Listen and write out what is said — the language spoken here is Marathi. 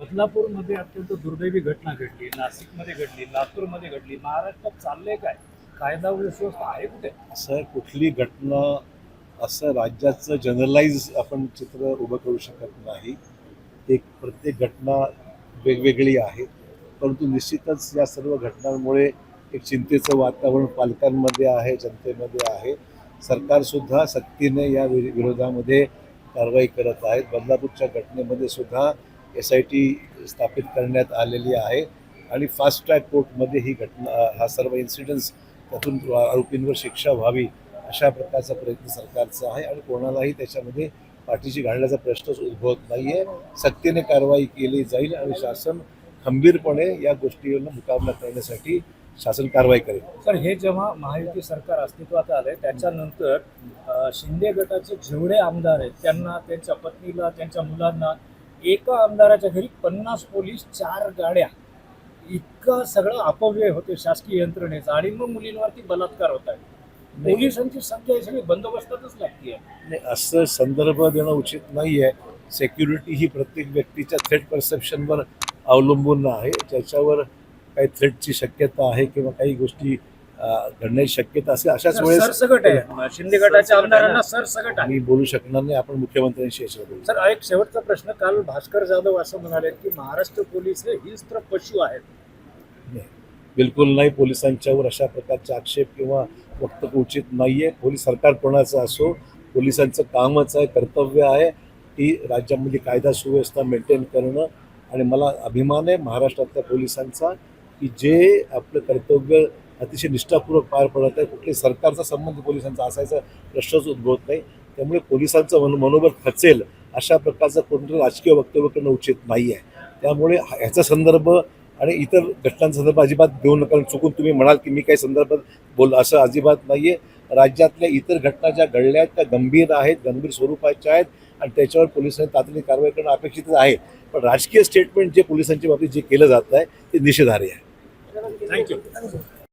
बदलापूरमध्ये अत्यंत दुर्दैवी घटना घडली नाशिकमध्ये घडली लातूरमध्ये घडली. महाराष्ट्रात चाललंय काय? कायदा सुव्यवस्था आहे कुठे? असं कुठली घटना असं राज्याचं जनरलाइज आपण चित्र उभं करू शकत नाही. एक प्रत्येक घटना वेगवेगळी आहे. परंतु निश्चितच या सर्व घटनांमुळे एक चिंतेचं वातावरण पालकांमध्ये आहे जनतेमध्ये आहे. सरकारसुद्धा सक्तीने या विरोधामध्ये कारवाई करत आहेत. बदलापूरच्या घटनेमध्ये सुद्धा एस आय टी स्थापित करण्यात आलेली आहे आणि फास्ट ट्रॅक कोर्टमध्ये ही घटना हा सर्व इन्सिडन्स त्यातून आरोपींवर शिक्षा व्हावी अशा प्रकारचा प्रयत्न सरकारचा आहे आणि कोणालाही त्याच्यामध्ये पाठीशी घालण्याचा प्रश्नच उद्भवत नाही आहे सक्तीने कारवाई केली जाईल आणि शासन खंबीरपणे या गोष्टीवर मुकाबला करण्यासाठी शासन कारवाई करेल. तर हे जेव्हा महायुती सरकार अस्तित्वात आलंय त्याच्यानंतर शिंदे गटाचे जेवढे आमदार आहेत त्यांना त्यांच्या पत्नीला त्यांच्या मुलांना एका आमदाराच्या घरी पन्नास पोलीस चार गाड्या. इतकं सगळं अपव्यय होते शासकीय यंत्रणेचा. आणि मग मुलींवरती बलात्कार होत आहे. पोलिसांची संख्या ही सगळी बंदोबस्तातच लागते नाही असं संदर्भ देणं उचित नाही आहे सेक्युरिटी ही प्रत्येक व्यक्तीच्या थ्रेट परसेप्शनवर अवलंबून आहे. ज्याच्यावर काही थ्रेटची शक्यता आहे किंवा काही गोष्टी घडण्याची शक्यता असेल अशाच वेळेस सरसकट आहे. शिंदे गटाच्या आमदारांना सरसकट आहे. मी बोलू शकणार नाही आपण मुख्यमंत्र्यांशी याच्यावर बोलू. सर एक शेवटचा प्रश्न काल भास्कर जाधव असं म्हणाले की महाराष्ट्र पोलीस हे हिंस्त्र पशु आहेत. नाही. बिलकुल नाही पोलिसांच्यावर अशा प्रकारचे आक्षेप किंवा वक्तव्य उचित नाही आहे पोलीस सरकार कोणाचं असो पोलिसांचं कामच आहे कर्तव्य आहे की राज्यामध्ये कायदा सुव्यवस्था मेंटेन करणं. आणि मला अभिमान आहे महाराष्ट्रातल्या पोलिसांचा की जे आपलं कर्तव्य अतिशय निष्ठापूर्वक पार पडत आहे. कुठल्याही सरकारचा संबंध पोलिसांचा असायचा प्रश्नच उद्भवत नाही. त्यामुळे पोलिसांचं मन मनोबल खचेल अशा प्रकारचं कोणतं राजकीय वक्तव्य करणं उचित नाही आहे त्यामुळे ह्याचा संदर्भ आणि इतर घटनांसंदर्भात अजिबात देऊ नका चुकून तुम्ही म्हणाल की मी काही संदर्भात बोल असं अजिबात नाही आहे राज्यातल्या इतर घटना ज्या घडल्या आहेत त्या गंभीर आहेत गंभीर स्वरूपाच्या आहेत आणि त्याच्यावर पोलिसांनी तातडीने कारवाई करणं अपेक्षितच आहे. पण राजकीय स्टेटमेंट जे पोलिसांच्या बाबतीत जे केलं जात आहे ते निषेधार्ह आहे. थँक्यू